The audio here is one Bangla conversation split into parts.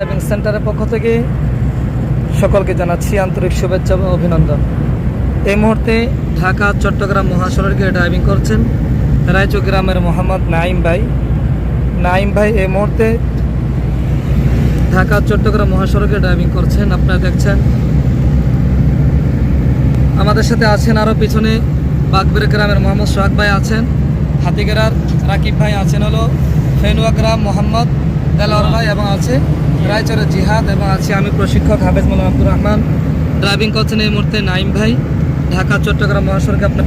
ড্রাইভিং সেন্টারের পক্ষ থেকে সকলকে জানাচ্ছি আন্তরিক শুভেচ্ছা এবং অভিনন্দন। এই মুহূর্তে ঢাকা, চট্টগ্রাম মহাসড়কে ড্রাইভিং করছেন রায়চু গ্রামের মোহাম্মদ নাইম ভাই। নাইম ভাই, এই মুহূর্তে ঢাকা, চট্টগ্রাম মহাসড়কে ড্রাইভিং করছেন। আপনারা দেখছেন, আমাদের সাথে আছেন আরও পিছনে বাগবের গ্রামের মোহাম্মদ সোহাগ ভাই আছেন, হাতিগেরার রাকিব ভাই আছেন হলো ফেনুয়া গ্রাম মোহাম্মদ দেলাওয়ার ভাই এবং আছে রায়চরের জিহাদ এবং আছি আমি প্রশিক্ষক হাফেজ মোলাম আব্দুর রহমান। ড্রাইভিং করছেন এই মুহূর্তে নাইম ভাই। ঢাকা, চট্টগ্রাম মহাসড়কে আপনার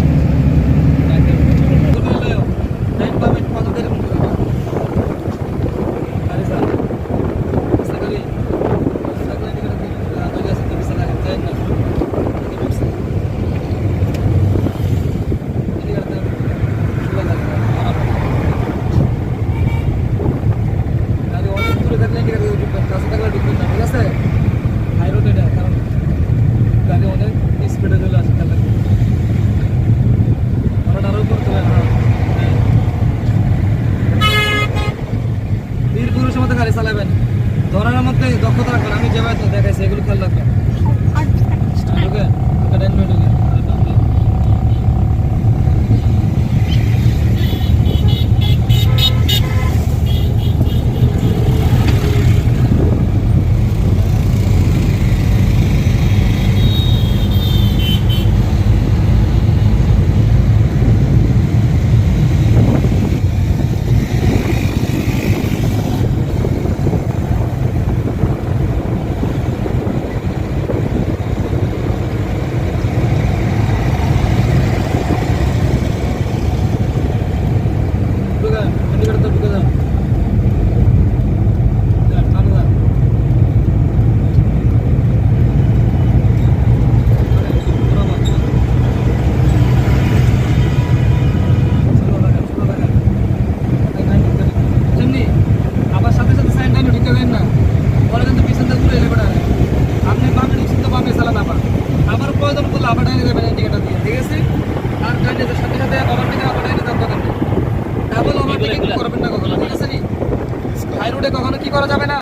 গাড়ি অনেক দূরে থাকলে এদিকে গাড়ি ঢুকবেন কাছে থাকলে ঢুকবেন না ঠিক আছে। হাই রোড এটা কারণ গাড়ি অনেক স্পিডে চলে আসে খেলা আমরা আরও করতে হবে বীর পুরুষের মতো গাড়ি চালাবেন। ধরার মধ্যে দক্ষতা রাখবেন। আমি যেভাবে তো দেখাইছি এগুলো খেয়াল রাখবেন। ওকে মিনিট আর সাথে সাথে করবেন। না কখনো ঠিক আছে রোডে কখনো কি করা যাবে না?